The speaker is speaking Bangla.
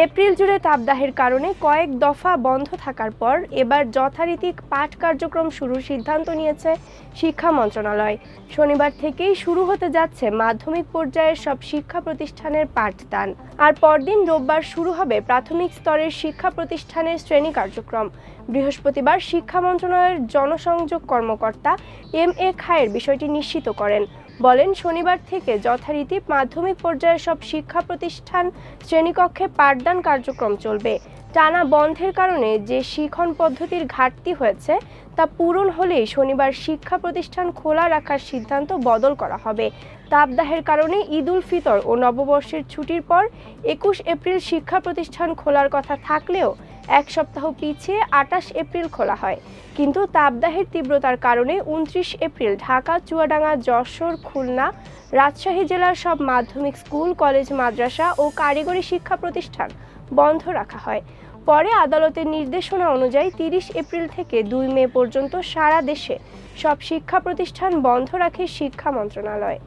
এপ্রিল জুড়ে তাপদাহের কারণে কয়েক দফা বন্ধ থাকার পর এবার যথারীতি পাঠ কার্যক্রম শুরুর সিদ্ধান্ত নিয়েছে শিক্ষা মন্ত্রণালয়। শনিবার থেকেই শুরু হতে যাচ্ছে মাধ্যমিক পর্যায়ের সব শিক্ষা প্রতিষ্ঠানের পাঠদান। আর পরদিন রোববার শুরু হবে প্রাথমিক স্তরের শিক্ষা প্রতিষ্ঠানের শ্রেণি কার্যক্রম। বৃহস্পতিবার শিক্ষা মন্ত্রণালয়ের জনসংযোগ কর্মকর্তা এম এ খায়ের বিষয়টি নিশ্চিত করেন। বলেন, শনিবার থেকে যথারীতি মাধ্যমিক পর্যায়ের সব শিক্ষা প্রতিষ্ঠান শ্রেণীকক্ষে পাঠদান কার্যক্রম চলবে। টানা বন্ধের কারণে যে শিখন পদ্ধতির ঘাটতি হয়েছে, তা পূরণ হলেই শনিবার শিক্ষা প্রতিষ্ঠান খোলা রাখার সিদ্ধান্ত বদল করা হবে। তাপদাহের কারণে ঈদ উল ফিতর ও নববর্ষের ছুটির পর একুশ এপ্রিল শিক্ষা প্রতিষ্ঠান খোলার কথা থাকলেও এক সপ্তাহ পিছিয়ে আটাশ এপ্রিল খোলা হয়। কিন্তু তাপদাহের তীব্রতার কারণে উনত্রিশ এপ্রিল ঢাকা, চুয়াডাঙ্গা, যশোর, খুলনা, রাজশাহী জেলার সব মাধ্যমিক স্কুল, কলেজ, মাদ্রাসা ও কারিগরি শিক্ষা প্রতিষ্ঠান বন্ধ রাখা হয়। পরে আদালতের নির্দেশনা অনুযায়ী তিরিশ এপ্রিল থেকে দুই মে পর্যন্ত সারা দেশে সব শিক্ষা প্রতিষ্ঠান বন্ধ রাখে শিক্ষা মন্ত্রণালয়।